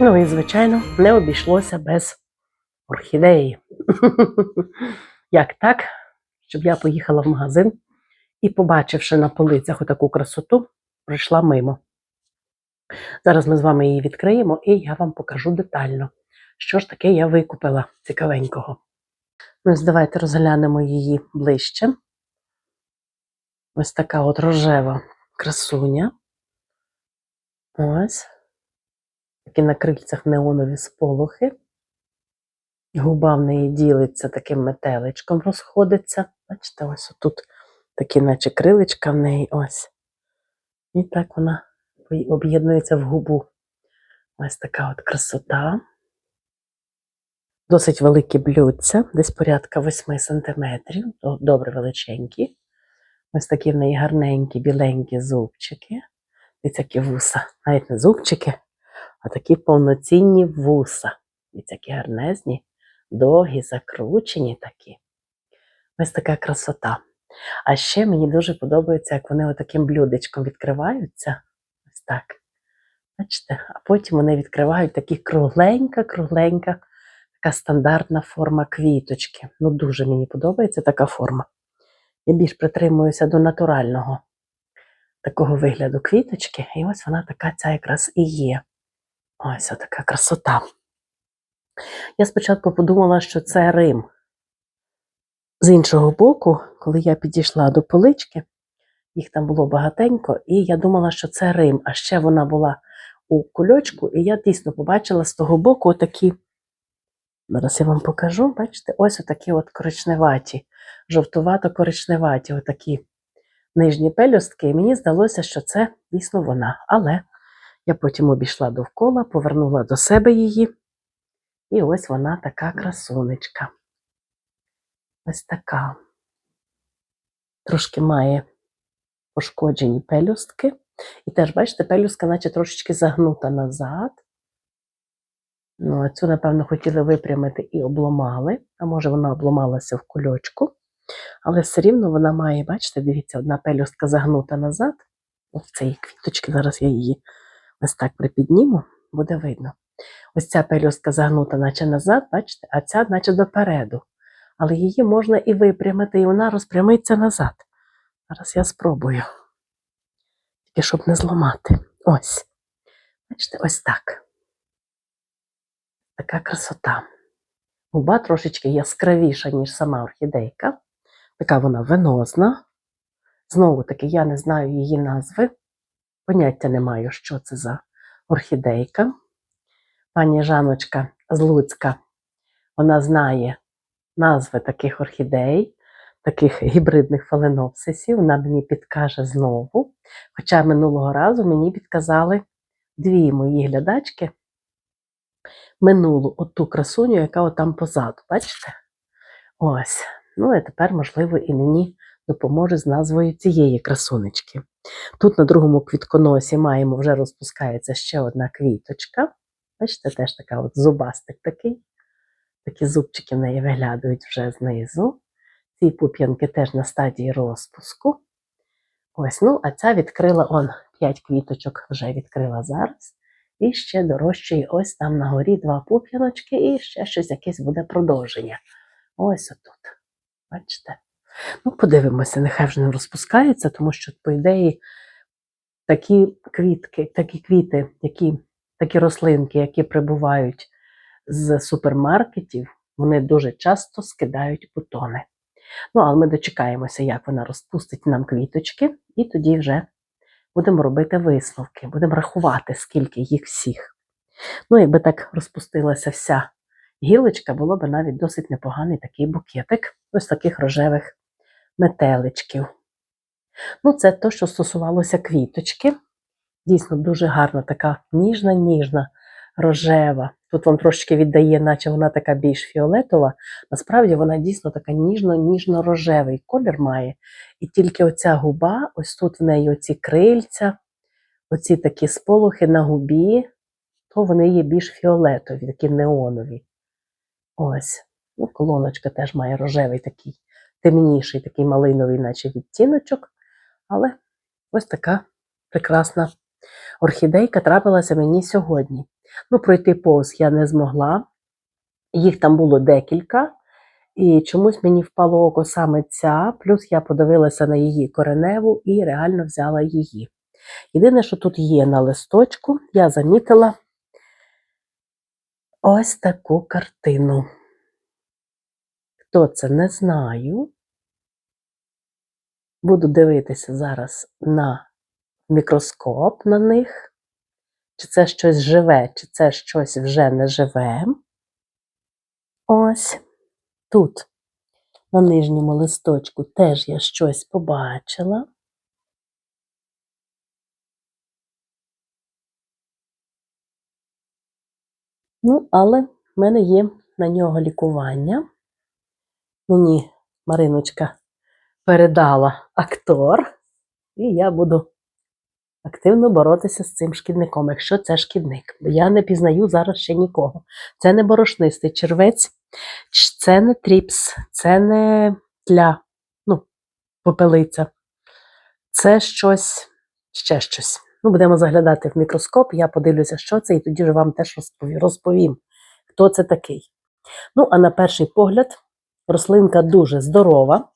Ну і, звичайно, не обійшлося без орхідеї. Як так, щоб я поїхала в магазин і, побачивши на полицях отаку красоту, прийшла мимо. Зараз ми з вами її відкриємо і я вам покажу детально, що ж таке я викупила цікавенького. Ну, ось давайте розглянемо її ближче. Ось така от рожева красуня. Ось. Такі на крильцях неонові сполохи. Губа в неї ділиться таким метеличком, розходиться. Бачите, ось тут такі, наче крилечка в неї ось. І так вона об'єднується в губу. Ось така от красота. Досить великі блюдця, десь порядка 8 см, добре величенькі. Ось такі в неї гарненькі, біленькі зубчики. Дивіться, які вуса. Навіть не зубчики, такі повноцінні вуса. Дивіться, які гарнезні, довгі, закручені такі. Ось така красота. А ще мені дуже подобається, як вони отаким блюдечком відкриваються. Ось так. Бачите? А потім вони відкривають такі кругленька-кругленька, така стандартна форма квіточки. Ну, дуже мені подобається така форма. Я більш притримуюся до натурального такого вигляду квіточки. І ось вона така ця якраз і є. Ось така красота. Я спочатку подумала, що це Рим. З іншого боку, коли я підійшла до полички, їх там було багатенько, і я думала, що це Рим, а ще вона була у кульочку, і я дійсно побачила з того боку отакі, зараз я вам покажу, бачите, ось отакі от коричневаті, жовтувато-коричневаті, отакі нижні пелюстки, і мені здалося, що це дійсно вона. Але я потім обійшла довкола, повернула до себе її, і ось вона така красунечка. Ось така. Трошки має пошкоджені пелюстки. І теж, бачите, пелюстка наче трошечки загнута назад. Ну, а цю, напевно, хотіли випрямити і обломали, а може вона обломалася в кульочку. Але все рівно вона має, бачите, дивіться, одна пелюстка загнута назад. Ось цієї квіточки, зараз я її ось так припідніму, буде видно. Ось ця пелюстка загнута, наче назад, бачите, а ця, наче допереду. Але її можна і випрямити, і вона розпрямиться назад. Зараз я спробую. Тільки щоб не зламати. Ось. Бачите, ось так. Така красота. Губа трошечки яскравіша, ніж сама орхідейка. Така вона венозна. Знову таки, я не знаю її назви. Поняття не маю, що це за орхідейка. Пані Жаночка з Луцька, вона знає назви таких орхідей, таких гібридних фаленопсисів. Вона мені підкаже знову. Хоча минулого разу мені підказали дві мої глядачки минулу оту красуню, яка отам позаду. Бачите? Ось. Ну, і тепер, можливо, і мені допоможе з назвою цієї красунечки. Тут на другому квітконосі маємо, вже розпускається ще одна квіточка. Бачите, теж така от зубастик такий. Такі зубчики в неї виглядають вже знизу. Ці пуп'янки теж на стадії розпуску. Ось, ну, а ця відкрила он 5 квіточок вже відкрила зараз. І ще дорожчає ось там на горі два пуп'яночки, і ще щось якесь буде продовження. Ось отут. Бачите? Ну, подивимося, нехай вже не розпускається, тому що, по ідеї, такі квітки, такі квіти, які, такі рослинки, які прибувають з супермаркетів, вони дуже часто скидають бутони. Ну, але ми дочекаємося, як вона розпустить нам квіточки, і тоді вже будемо робити висновки, будемо рахувати, скільки їх всіх. Ну, якби так розпустилася вся гілочка, було б навіть досить непоганий такий букетик ось таких рожевих метеличків. Ну, це те, що стосувалося квіточки. Дійсно, дуже гарна, така ніжна-ніжна, рожева. Тут вам трошечки віддає, наче вона така більш фіолетова. Насправді вона дійсно така ніжно-ніжно-рожевий колір має. І тільки оця губа, ось тут в неї оці крильця, оці такі сполохи на губі, то вони є більш фіолетові, такі неонові. Ось. Ну, Колоночка теж має рожевий такий темніший, такий малиновий, наче відтіночок. Але ось така прекрасна орхідейка трапилася мені сьогодні. Ну, пройти повз я не змогла. Їх там було декілька, і чомусь мені впало око саме ця, плюс я подивилася на її кореневу і реально взяла її. Єдине, що тут є на листочку, я замітила ось таку картину. Хто це, не знаю. Буду дивитися зараз на мікроскоп на них. Чи це щось живе, чи це щось вже не живе. Ось тут, на нижньому листочку, теж я щось побачила. Ну, але в мене є на нього лікування. Мені Мариночка передала актор, і я буду активно боротися з цим шкідником, якщо це шкідник. Бо я не пізнаю зараз ще нікого. Це не борошнистий червець, це не тріпс, це не тля, ну, попелиця. Це щось, ще щось. Ну, будемо заглядати в мікроскоп, я подивлюся, що це, і тоді ж вам теж розповім, хто це такий. Ну, а на перший погляд, рослинка дуже здорова.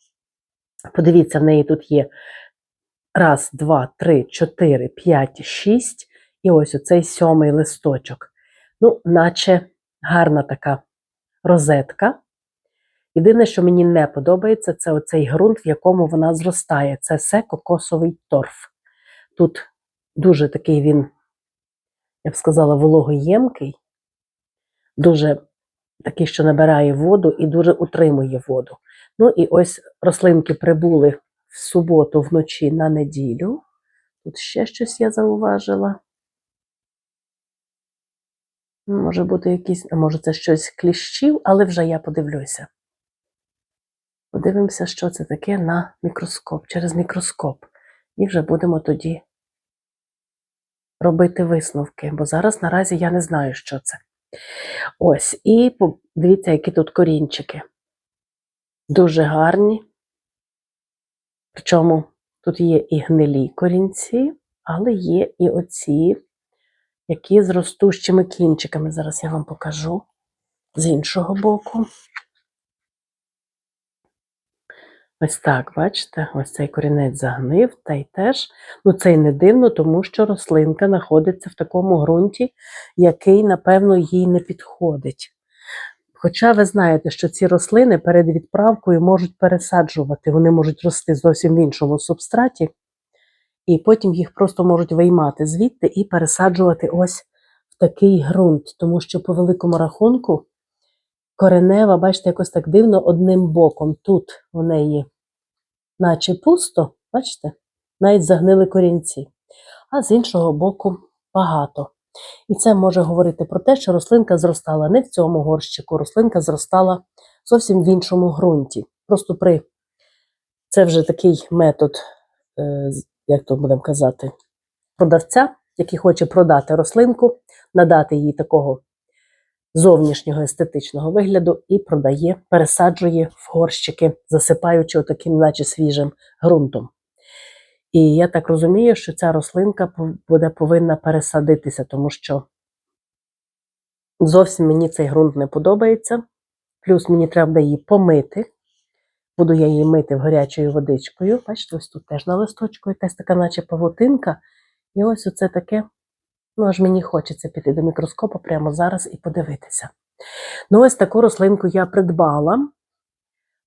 Подивіться, в неї тут є раз, два, три, чотири, п'ять, шість. І ось оцей сьомий листочок. Ну, наче гарна така розетка. Єдине, що мені не подобається, це оцей ґрунт, в якому вона зростає. Це все кокосовий торф. Тут дуже такий він, я б сказала, вологоємкий, дуже такий, що набирає воду і дуже утримує воду. Ну і ось рослинки прибули в суботу вночі на неділю. Тут ще щось я зауважила. Може бути якісь, а може це щось кліщів, але вже я подивлюся. Подивимося, що це таке на мікроскоп, через мікроскоп. І вже будемо тоді робити висновки, бо зараз наразі я не знаю, що це. Ось, і дивіться, які тут корінчики. Дуже гарні. Причому тут є і гнилі корінці, але є і оці, які з ростущими кінчиками. Зараз я вам покажу з іншого боку. Ось так, бачите, ось цей корінець загнив, та й теж. Ну, це й не дивно, тому що рослинка знаходиться в такому ґрунті, який, напевно, їй не підходить. Хоча ви знаєте, що ці рослини перед відправкою можуть пересаджувати, вони можуть рости зовсім в іншому субстраті, і потім їх просто можуть виймати звідти і пересаджувати ось в такий ґрунт, тому що по великому рахунку коренева, бачите, якось так дивно одним боком. Тут у неї, наче пусто, бачите, навіть загнили корінці, а з іншого боку багато. І це може говорити про те, що рослинка зростала не в цьому горщику, рослинка зростала зовсім в іншому ґрунті. Просто при це вже такий метод, е, як то будемо казати, продавця, який хоче продати рослинку, надати їй такого зовнішнього естетичного вигляду і продає, пересаджує в горщики, засипаючи отаким, наче свіжим ґрунтом. І я так розумію, що ця рослинка буде повинна пересадитися, тому що зовсім мені цей ґрунт не подобається. Плюс мені треба буде її помити. Буду я її мити гарячою водичкою. Бачите, ось тут теж на листочку якась така, наче павутинка. І ось оце таке. Ну, аж мені хочеться піти до мікроскопа прямо зараз і подивитися. Ну, ось таку рослинку я придбала.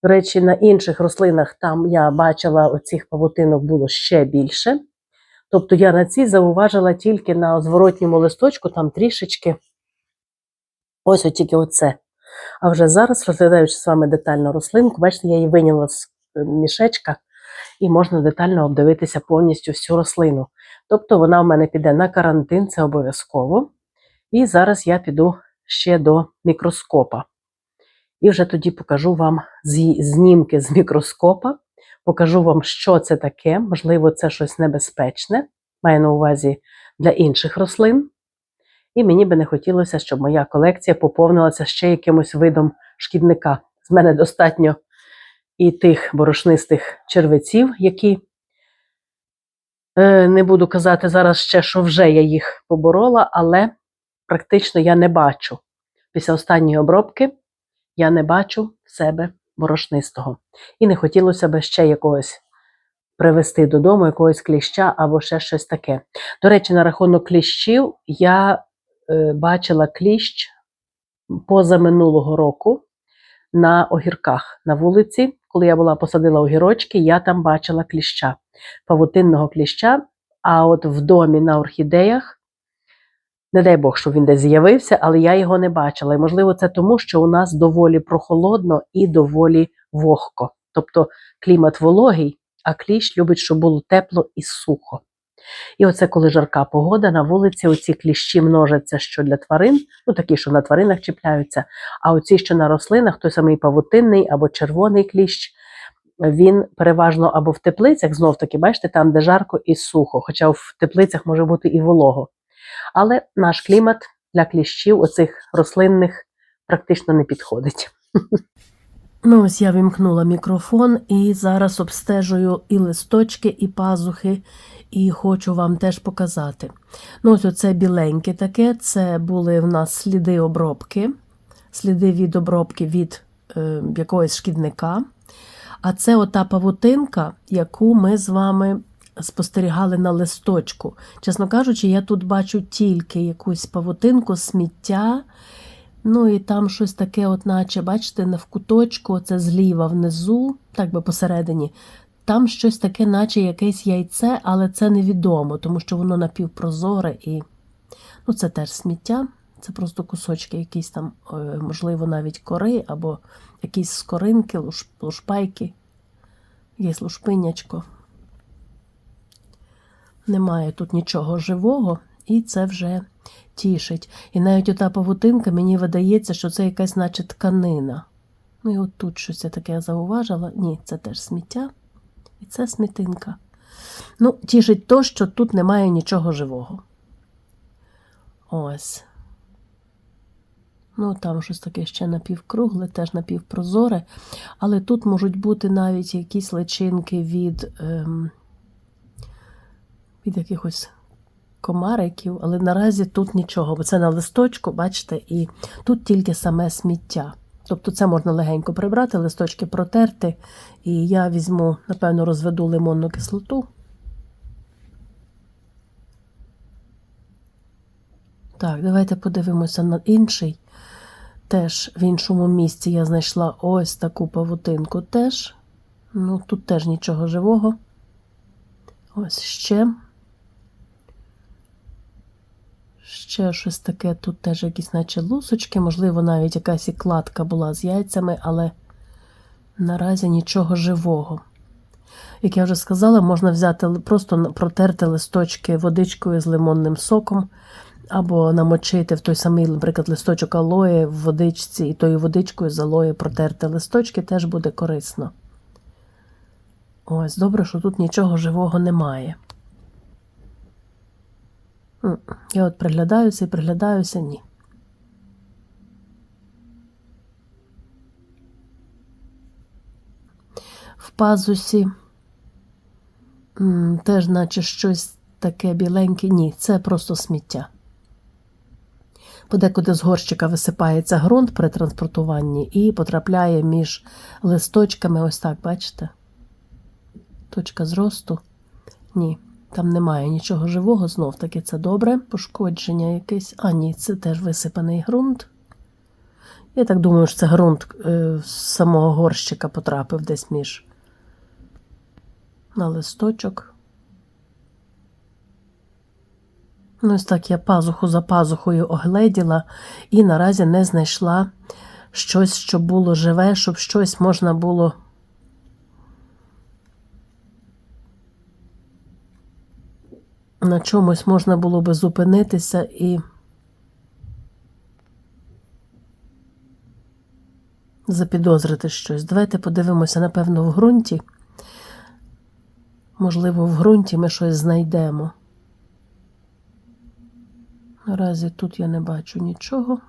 До речі, на інших рослинах там я бачила оцих павутинок було ще більше. Тобто я на цій зауважила тільки на зворотньому листочку, там трішечки. Ось тільки оце. А вже зараз, розглядаючи з вами детально рослинку, бачите, я її виняла з е, мішечка, і можна детально обдивитися повністю всю рослину. Тобто вона в мене піде на карантин, це обов'язково. І зараз я піду ще до мікроскопа. І вже тоді покажу вам знімки з мікроскопа, покажу вам, що це таке. Можливо, це щось небезпечне, маю на увазі для інших рослин. І мені би не хотілося, щоб моя колекція поповнилася ще якимось видом шкідника. З мене достатньо і тих борошнистих червеців, які Не буду казати зараз ще, що вже я їх поборола, але практично я не бачу. Після останньої обробки я не бачу себе борошнистого. І не хотілося б ще якогось привезти додому, якогось кліща або ще щось таке. До речі, на рахунок кліщів я е, бачила кліщ позаминулого року на огірках на вулиці. Коли я була посадила огірочки, я там бачила кліща, павутинного кліща. А от в домі на орхідеях, не дай Бог, що він десь з'явився, але я його не бачила. І можливо, це тому, що у нас доволі прохолодно і доволі вогко. Тобто клімат вологий, а кліщ любить, щоб було тепло і сухо. І оце, коли жарка погода, на вулиці оці кліщі множаться, що для тварин, ну такі, що на тваринах чіпляються, а оці, що на рослинах, той самий павутинний або червоний кліщ, він переважно або в теплицях, знов таки, бачите, там, де жарко і сухо, хоча в теплицях може бути і волого. Але наш клімат для кліщів, оцих рослинних, практично не підходить. Ну, ось я вімкнула мікрофон і зараз обстежую і листочки, і пазухи, і хочу вам теж показати. Ну, ось оце біленьке таке, це були в нас сліди обробки, сліди від обробки від е, якогось шкідника. А це ота павутинка, яку ми з вами спостерігали на листочку. Чесно кажучи, я тут бачу тільки якусь павутинку, сміття. Ну і там щось таке, от наче, бачите, на в куточку, це зліва внизу, так би посередині, там щось таке, наче якесь яйце, але це невідомо, тому що воно напівпрозоре і ну, це теж сміття. Це просто кусочки, якісь там, е, можливо, навіть кори або якісь скоринки, луш, лушпайки, якесь лушпинячко. Немає тут нічого живого, і це вже тішить. І навіть ота павутинка, мені видається, що це якась, наче тканина. Ну і от тут щось я таке зауважила. Ні, це теж сміття. І це смітинка. Ну, тішить то, що тут немає нічого живого. Ось. Ну, там щось таке ще напівкругле, теж напівпрозоре. Але тут можуть бути навіть якісь личинки від, ем, від якихось комариків, але наразі тут нічого, бо це на листочку, бачите, і тут тільки саме сміття. Тобто це можна легенько прибрати, листочки протерти, і я візьму, напевно, розведу лимонну кислоту. Так, давайте подивимося на інший. Теж в іншому місці я знайшла ось таку павутинку теж. Ну, тут теж нічого живого. Ось ще. Ще щось таке, тут теж якісь, наче лусочки, можливо, навіть якась і кладка була з яйцями, але наразі нічого живого. Як я вже сказала, можна взяти просто протерти листочки водичкою з лимонним соком, або намочити в той самий, наприклад, листочок алої в водичці, і тою водичкою з алої протерти листочки теж буде корисно. Ось, добре, що тут нічого живого немає. Я от приглядаюся і приглядаюся, ні. В пазусі теж, наче щось таке біленьке, ні, це просто сміття. Подекуди з горщика висипається ґрунт при транспортуванні і потрапляє між листочками, ось так, бачите? Точка зросту. Ні. Там немає нічого живого, знов таки це добре. Пошкодження якесь. А, ні, це теж висипаний ґрунт. Я так думаю, що це ґрунт е, самого горщика потрапив десь між на листочок. Ну, ось так я пазуху за пазухою огледіла і наразі не знайшла щось, що було живе, щоб щось можна було. На чомусь можна було би зупинитися і запідозрити щось. Давайте подивимося, напевно, в ґрунті. Можливо, в ґрунті ми щось знайдемо. Наразі тут я не бачу нічого.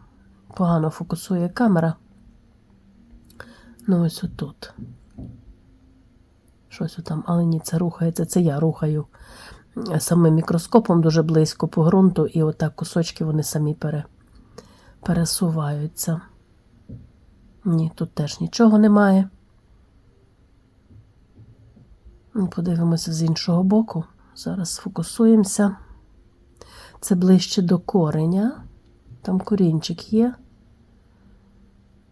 Погано фокусує камера. Ну, ось отут. Щось там, але ні, це рухається, це я рухаю самим мікроскопом дуже близько по ґрунту, і отак кусочки вони самі пере, пересуваються. Ні, тут теж нічого немає. Подивимося з іншого боку. Зараз сфокусуємося. Це ближче до кореня. Там корінчик є.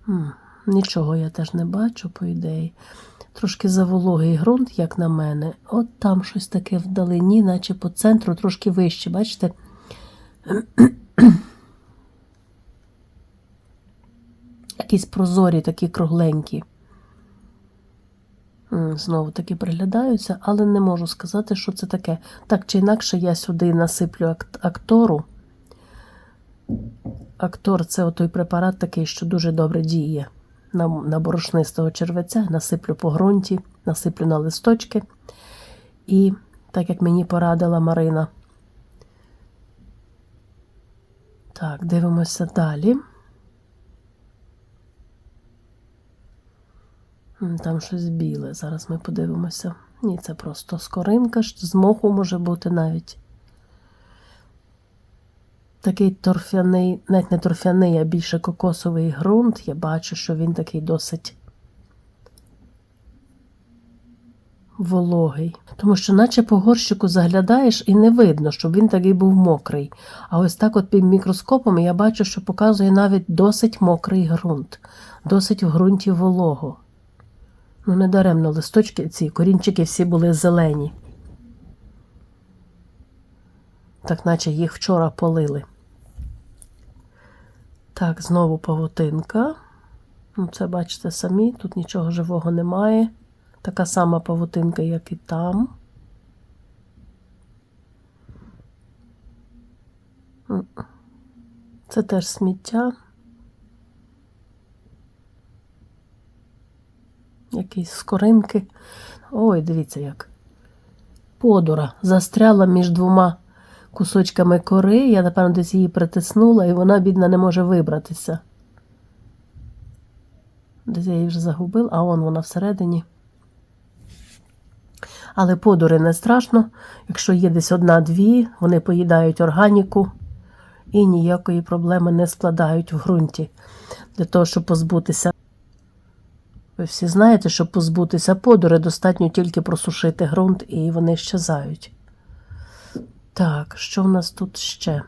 М, Нічого я теж не бачу, по ідеї. Трошки завологий ґрунт, як на мене. От там щось таке вдалині, наче по центру, трошки вище, бачите? Якісь прозорі, такі кругленькі. Знову таки приглядаються, але не можу сказати, що це таке. Так чи інакше, я сюди насиплю актору. Актор це той препарат такий, що дуже добре діє на, на борошнистого червеця, насиплю по ґрунті, насиплю на листочки. І так як мені порадила Марина. Так, дивимося далі. Там щось біле. Зараз ми подивимося. Ні, це просто скоринка, з моху може бути навіть. Такий торфяний, навіть не торфяний, а більше кокосовий ґрунт. Я бачу, що він такий досить вологий. Тому що, наче по горщику заглядаєш і не видно, щоб він такий був мокрий. А ось так, от під мікроскопом, я бачу, що показує навіть досить мокрий ґрунт, досить в ґрунті волого. Ну, не даремно листочки, ці корінчики всі були зелені. Так наче їх вчора полили. Так, знову павутинка. Ну, це бачите самі, тут нічого живого немає. Така сама павутинка, як і там. Це теж сміття. Якісь скоринки. Ой, дивіться як. Подура застряла між двома кусочками кори. Я, напевно, десь її притиснула, і вона, бідна, не може вибратися. Десь я її вже загубила, а вон вона всередині. Але подури не страшно. Якщо є десь одна-дві, вони поїдають органіку і ніякої проблеми не складають в ґрунті. Для того, щоб позбутися. Ви всі знаєте, щоб позбутися подури, достатньо тільки просушити ґрунт і вони щезають. Так, що в нас тут ще?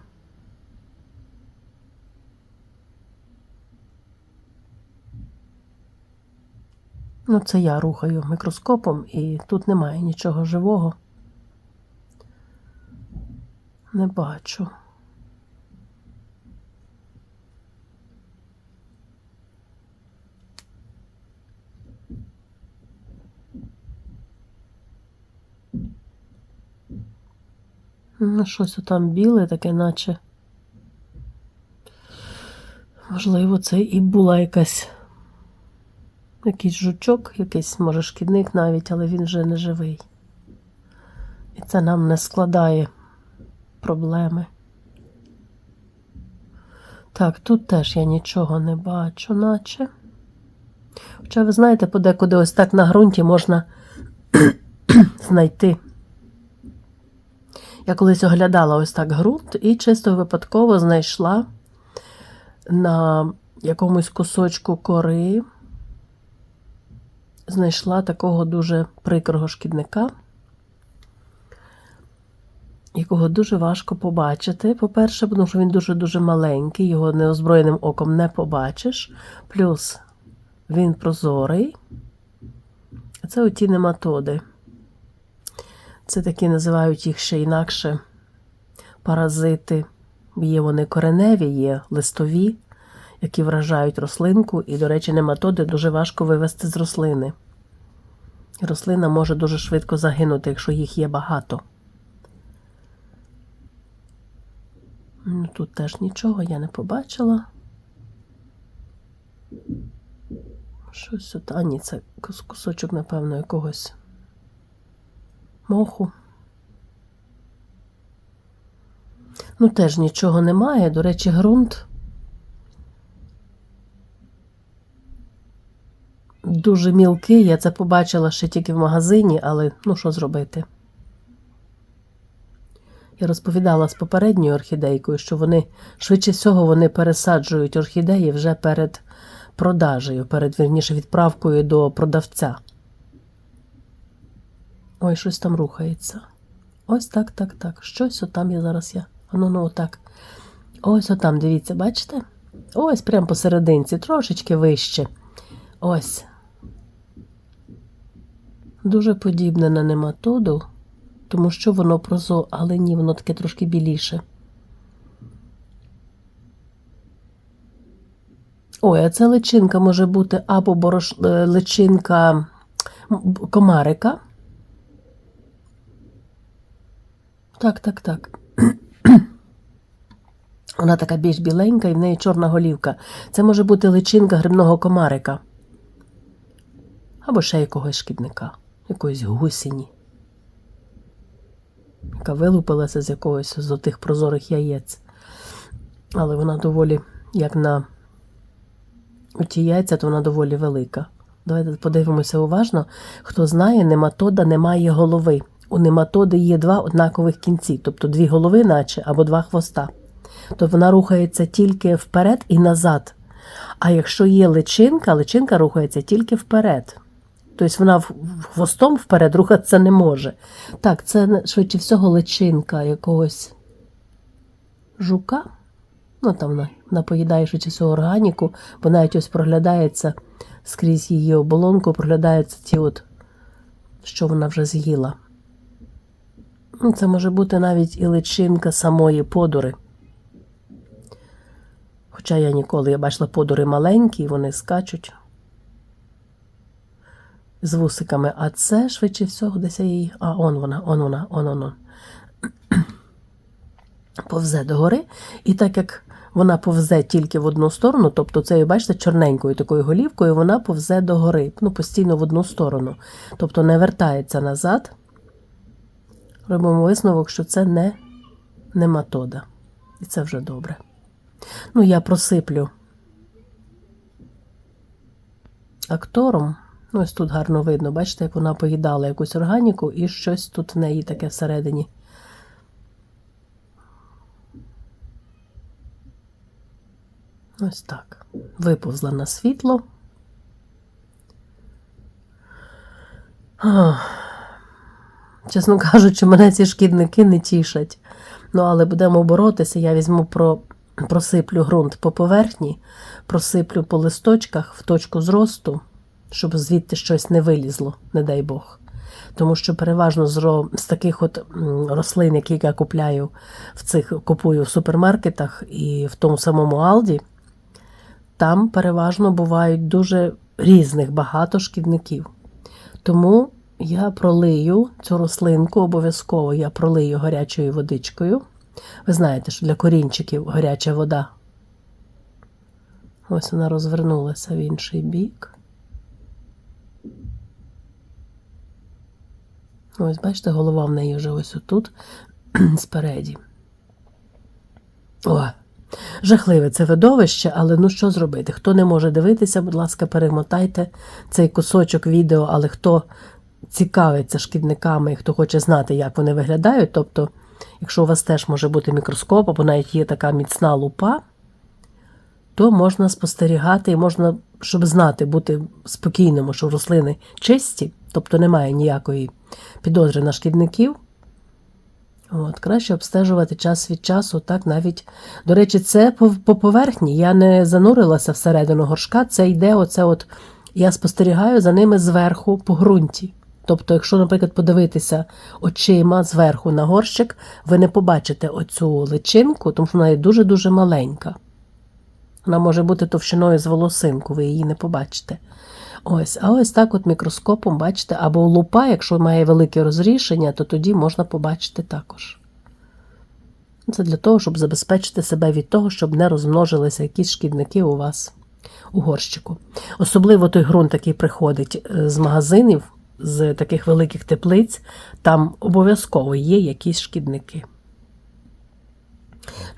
Ну, це я рухаю мікроскопом, і тут немає нічого живого. Не бачу. Ну, щось там біле, таке, наче. Можливо, це і була якась якийсь жучок, якийсь, може, шкідник навіть, але він вже не живий. І це нам не складає проблеми. Так, тут теж я нічого не бачу, наче. Хоча, ви знаєте, подекуди ось так на ґрунті можна знайти. Я колись оглядала ось так ґрунт і чисто випадково знайшла на якомусь кусочку кори, знайшла такого дуже прикрого шкідника, якого дуже важко побачити. По-перше, тому що він дуже-дуже маленький, його неозброєним оком не побачиш. Плюс він прозорий. Це оті нематоди. Це такі називають їх ще інакше паразити. Є вони кореневі, є листові, які вражають рослинку, і, до речі, нематоди дуже важко вивести з рослини. Рослина може дуже швидко загинути, якщо їх є багато. Ну, Тут теж нічого я не побачила. Щось от, а ні, це кусочок, напевно, якогось моху. Ну, теж нічого немає. До речі, ґрунт дуже мілкий. Я це побачила ще тільки в магазині, але ну що зробити? Я розповідала з попередньою орхідейкою, що вони швидше всього вони пересаджують орхідеї вже перед продажею, перед вірніше відправкою до продавця. Ой, щось там рухається. Ось так, так, так. Щось отам я зараз я. Ну, ну, отак. Ось отам, дивіться, бачите? Ось прямо посерединці, трошечки вище. Ось. Дуже подібне на нематоду, тому що воно прозо, але ні, воно таке трошки біліше. Ой, а це личинка може бути або борош... е, личинка комарика. Так, так, так. Вона така більш біленька і в неї чорна голівка. Це може бути личинка грибного комарика. Або ще якогось шкідника, якоїсь гусіні, яка вилупилася з якогось з отих прозорих яєць. Але вона доволі, як на ті яйця, то вона доволі велика. Давайте подивимося уважно. Хто знає, нематода не має голови. У нематоди є два однакових кінці, тобто дві голови, наче, або два хвоста. То вона рухається тільки вперед і назад. А якщо є личинка, личинка рухається тільки вперед. Тобто вона хвостом вперед рухатися не може. Так, це швидше всього личинка якогось жука. Ну, там вона, вона поїдає швидше всього органіку, бо навіть ось проглядається скрізь її оболонку, проглядаються ті, от, що вона вже з'їла. Ну, Це може бути навіть і личинка самої подури. Хоча я ніколи я бачила подури маленькі, вони скачуть з вусиками. А це швидше всього десь її. А, он вона, он вона, он он. он. Повзе догори. І так як вона повзе тільки в одну сторону, тобто це, бачите, чорненькою такою голівкою, вона повзе догори, ну, постійно в одну сторону. Тобто не вертається назад. Робимо висновок, що це не нематода. І це вже добре. Ну, я просиплю актором. Ось тут гарно видно, бачите, як вона поїдала якусь органіку і щось тут в неї таке всередині. Ось так. Виповзла на світло. Ах. Чесно кажучи, мене ці шкідники не тішать. Ну, але будемо боротися. Я візьму про, просиплю ґрунт по поверхні, просиплю по листочках в точку зросту, щоб звідти щось не вилізло, не дай Бог. Тому що переважно з, таких от рослин, які я купляю в цих купую в супермаркетах і в тому самому Алді, там переважно бувають дуже різних багато шкідників. Тому я пролию цю рослинку, обов'язково я пролию гарячою водичкою. Ви знаєте, що для корінчиків гаряча вода. Ось вона розвернулася в інший бік. Ось, бачите, голова в неї вже ось отут, спереді. О, жахливе це видовище, але ну що зробити? Хто не може дивитися, будь ласка, перемотайте цей кусочок відео, але хто цікавиться шкідниками, хто хоче знати, як вони виглядають, тобто, якщо у вас теж може бути мікроскоп, або навіть є така міцна лупа, то можна спостерігати і можна, щоб знати, бути спокійним, що рослини чисті, тобто немає ніякої підозри на шкідників. От, краще обстежувати час від часу, так навіть. До речі, це по, по поверхні. Я не занурилася всередину горшка, це йде оце от. Я спостерігаю за ними зверху по ґрунті. Тобто, якщо, наприклад, подивитися очима зверху на горщик, ви не побачите оцю личинку, тому що вона є дуже-дуже маленька. Вона може бути товщиною з волосинку, ви її не побачите. Ось, а ось так от мікроскопом бачите, або лупа, якщо має велике розрішення, то тоді можна побачити також. Це для того, щоб забезпечити себе від того, щоб не розмножилися якісь шкідники у вас у горщику. Особливо той ґрунт, який приходить е, з магазинів, з таких великих теплиць, там обов'язково є якісь шкідники.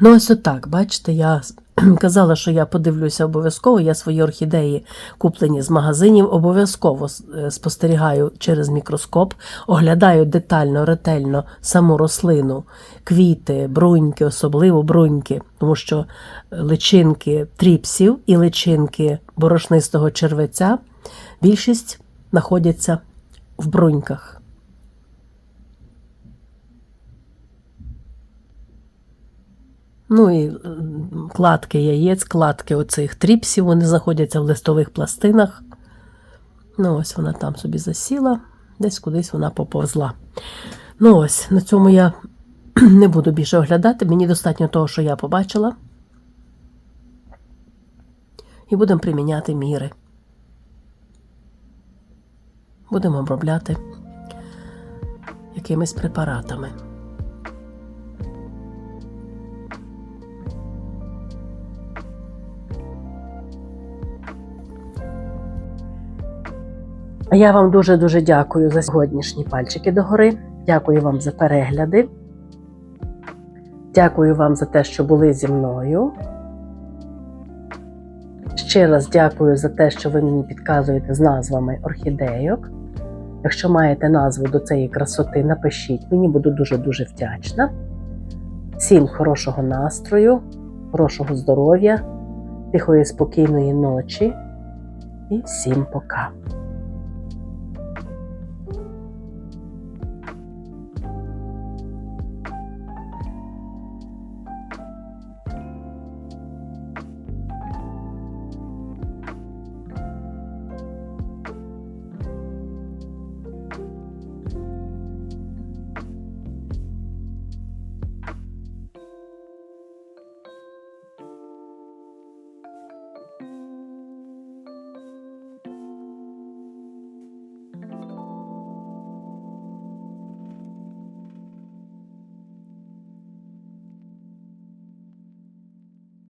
Ну, ось отак, бачите, я казала, що я подивлюся обов'язково. Я свої орхідеї, куплені з магазинів, обов'язково е, спостерігаю через мікроскоп, оглядаю детально, ретельно саму рослину, квіти, бруньки, особливо бруньки, тому що личинки тріпсів і личинки борошнистого червеця більшість знаходяться в бруньках. Ну і кладки яєць, кладки оцих тріпсів, вони знаходяться в листових пластинах. Ну, ось вона там собі засіла, десь кудись вона поповзла. Ну ось, на цьому я не буду більше оглядати. Мені достатньо того, що я побачила. І будемо приміняти міри. Будемо обробляти якимись препаратами. Я вам дуже-дуже дякую за сьогоднішні пальчики догори. Дякую вам за перегляди. Дякую вам за те, що були зі мною. Ще раз дякую за те, що ви мені підказуєте з назвами орхідейок. Якщо маєте назву до цієї красоти, напишіть мені, буду дуже-дуже вдячна. Всім хорошого настрою, хорошого здоров'я, тихої, спокійної ночі і всім пока.